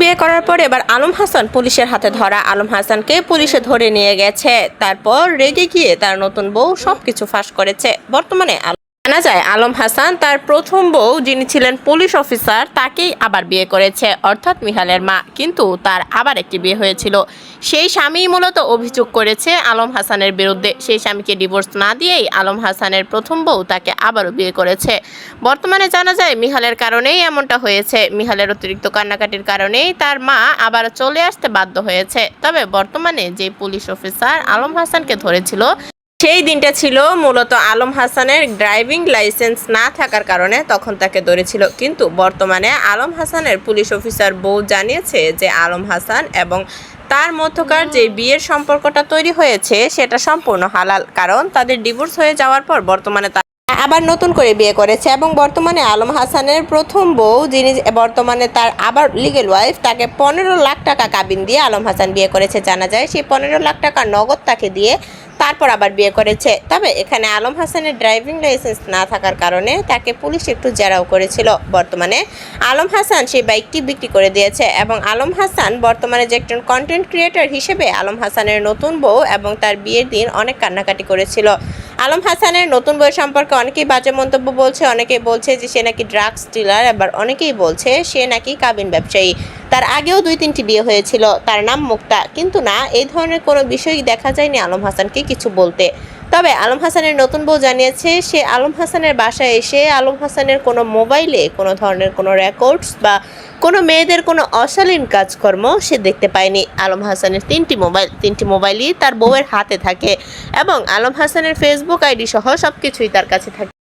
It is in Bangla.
বিয়ে করার পর এবার আলম হাসান পুলিশের হাতে ধরা। আলম হাসানকে পুলিশে ধরে নিয়ে গেছে। তারপর রেগে গিয়ে তার নতুন বউ সবকিছু ফাঁস করেছে। বর্তমানে জানা যায়, আলম হাসান তার প্রথম বউ যিনি ছিলেন পুলিশ অফিসার, তাকেই আবার বিয়ে করেছে, অর্থাৎ মিহালের মা। কিন্তু তার আবার একটি বিয়ে হয়েছিল। সেই স্বামী মূলত অভিযোগ করেছে আলম হাসানের বিরুদ্ধে। সেই স্বামীকে ডিভোর্স না দিয়েই আলম হাসানের প্রথম বউ তাকে আবারও বিয়ে করেছে। বর্তমানে জানা যায়, মিহালের কারণেই এমনটা হয়েছে। মিহালের অতিরিক্ত কান্নাকাটির কারণেই তার মা আবার চলে আসতে বাধ্য হয়েছে। তবে বর্তমানে যে পুলিশ অফিসার আলম হাসানকে ধরেছিল সেই দিনটা ছিল মূলত আলম হাসানের ড্রাইভিং লাইসেন্স না থাকার কারণে তখন তাকে ধরেছিল। কিন্তু বর্তমানে আলম হাসানের পুলিশ অফিসার বউ জানিয়েছে যে আলম হাসান এবং তার মধ্যকার যে বিয়ের সম্পর্কটা তৈরি হয়েছে সেটা সম্পূর্ণ হালাল। কারণ তাদের ডিভোর্স হয়ে যাওয়ার পর বর্তমানে আবার নতুন করে বিয়ে করেছে এবং বর্তমানে আলম হাসানের প্রথম বউ, যিনি বর্তমানে তার আবার লিগেল ওয়াইফ তাকে পনেরো লাখ টাকা কাবিন দিয়ে আলম হাসান বিয়ে করেছে জানা যায়। সেই পনেরো লাখ টাকা নগদ তাকে দিয়ে তারপর আবার বিয়ে করেছে। তবে এখানে আলম হাসানের ড্রাইভিং লাইসেন্স না থাকার কারণে তাকে পুলিশ একটু জেরাও করেছিল। বর্তমানে আলম হাসান সেই বাইকটি বিক্রি করে দিয়েছে এবং আলম হাসান বর্তমানে যে একজন কন্টেন্ট ক্রিয়েটর হিসেবে আলম হাসানের নতুন বউ এবং তার বিয়ের দিন অনেক কান্নাকাটি করেছিল। আলম হাসানের নতুন বই সম্পর্কে অনেকেই বাজে মন্তব্য বলছে, অনেকেই বলছে যে সে নাকি ড্রাগস ডিলার, আবার অনেকেই বলছে সে নাকি কাবিন ব্যবসায়ী। তার আগেও দুই তিনটি বিয়ে হয়েছিল, তার নাম মুক্তা। কিন্তু না এই ধরনের কোনো বিষয়ই দেখা যায়নি আলম হাসানকে কিছু বলতে। তবে আলম হাসানের নতুন বউ জানিয়েছে, সে আলম হাসানের বাসায় এসে আলম হাসানের কোনো মোবাইলে, কোনো ধরনের কোনো রেকর্ডস বা কোনো মেয়েদের কোনো অশালীন কাজকর্ম সে দেখতে পায়নি। আলম হাসানের তিনটি মোবাইল, তিনটি মোবাইলই তার বউয়ের হাতে থাকে এবং আলম হাসানের ফেসবুক আইডি সহ সব কিছুই তার কাছে থাকে।